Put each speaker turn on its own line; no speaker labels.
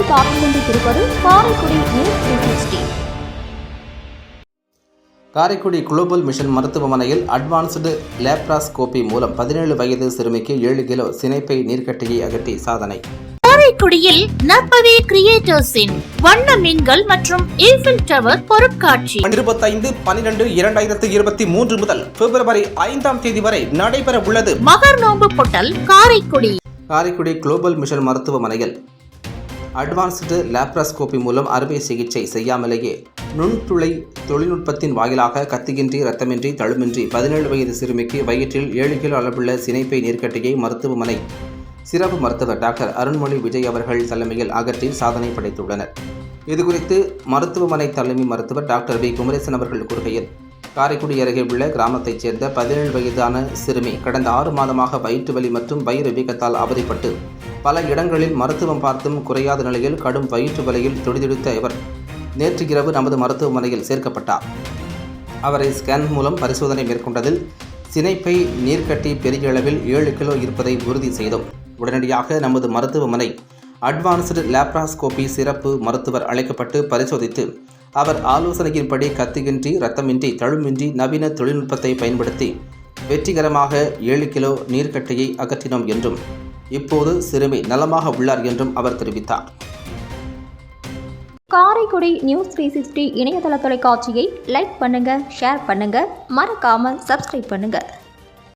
உங்களை பார்த்துக் கொண்டிருப்பது Karaikudi news three sixty
Karaikudi global mission மருத்துவமனையில் அட்வான்ஸ்டு லேப்ராஸ்கோபி மூலம் பதினேழு வயது சிறுமிக்கு ஏழு கிலோ சினைப்பை நீர்க்கட்டியை அகற்றி சாதனை.
காரைக்குடியில் நற்பவி கிரியேட்டர்ஸின் வண்ண மீன்கள் மற்றும் ஈஃபில் டவர் பொருட்காட்சி.
இருபத்தைந்து பனிரெண்டு இரண்டாயிரத்து இருபத்தி மூன்று முதல் பிப்ரவரி ஐந்தாம் தேதி வரை நடைபெற உள்ளது.
மகர் நோன்பு பொட்டல் காரைக்குடி.
காரைக்குடி குளோபல் மிஷன் மருத்துவமனையில் அட்வான்ஸ்டு லேப்ராஸ்கோபி மூலம் அறுவை சிகிச்சை செய்யாமலேயே நுண்துளை தொழில்நுட்பத்தின் வாயிலாக கத்தியின்றி ரத்தமின்றி தழுமின்றி பதினேழு வயது சிறுமிக்கு வயிற்றில் ஏழு கிலோ அளவுள்ள சினைப்பை நீர்க்கட்டியை மருத்துவமனை சிறப்பு மருத்துவர் டாக்டர் அருண்மொழி விஜய் அவர்கள் தலைமையில் அகற்றி சாதனை படைத்துள்ளனர். இதுகுறித்து மருத்துவமனை தலைமை மருத்துவர் டாக்டர் வி. குமரேசன் அவர்கள் கூறுகையில் காரைக்குடி அருகே உள்ள கிராமத்தைச் சேர்ந்த பதினேழு வயதான சிறுமி கடந்த ஆறு மாதமாக வயிற்று வலி மற்றும் வயிறு வீக்கத்தால் அவதிப்பட்டு பல இடங்களில் மருத்துவம் பார்த்தும் குறையாத நிலையில் கடும் வயிற்று வலையில் துடிதுடித்த இவர் நேற்று இரவு நமது மருத்துவமனையில் சேர்க்கப்பட்டார். அவரை ஸ்கேன் மூலம் பரிசோதனை மேற்கொண்டதில் சினைப்பை நீர்க்கட்டி பெரிய அளவில் ஏழு கிலோ இருப்பதை உறுதி செய்தோம். உடனடியாக நமது மருத்துவமனை அட்வான்ஸ்டு லேப்ராஸ்கோபி சிறப்பு மருத்துவர் அழைக்கப்பட்டு பரிசோதித்து அவர் ஆலோசனையின்படி கத்தியின்றி ரத்தமின்றி தழுமின்றி நவீன தொழில்நுட்பத்தை பயன்படுத்தி வெற்றிகரமாக ஏழு கிலோ நீர்க்கட்டியை அகற்றினோம் என்றும் இப்போது சிறுமி நலமாக உள்ளார் என்றும் அவர் தெரிவித்தார்.
காரைக்குடி நியூஸ் த்ரீ சிக்ஸ்டி இணையதள தொலைக்காட்சியை லைக் பண்ணுங்க ஷேர் பண்ணுங்க மறக்காமல் சப்ஸ்கிரைப் பண்ணுங்க.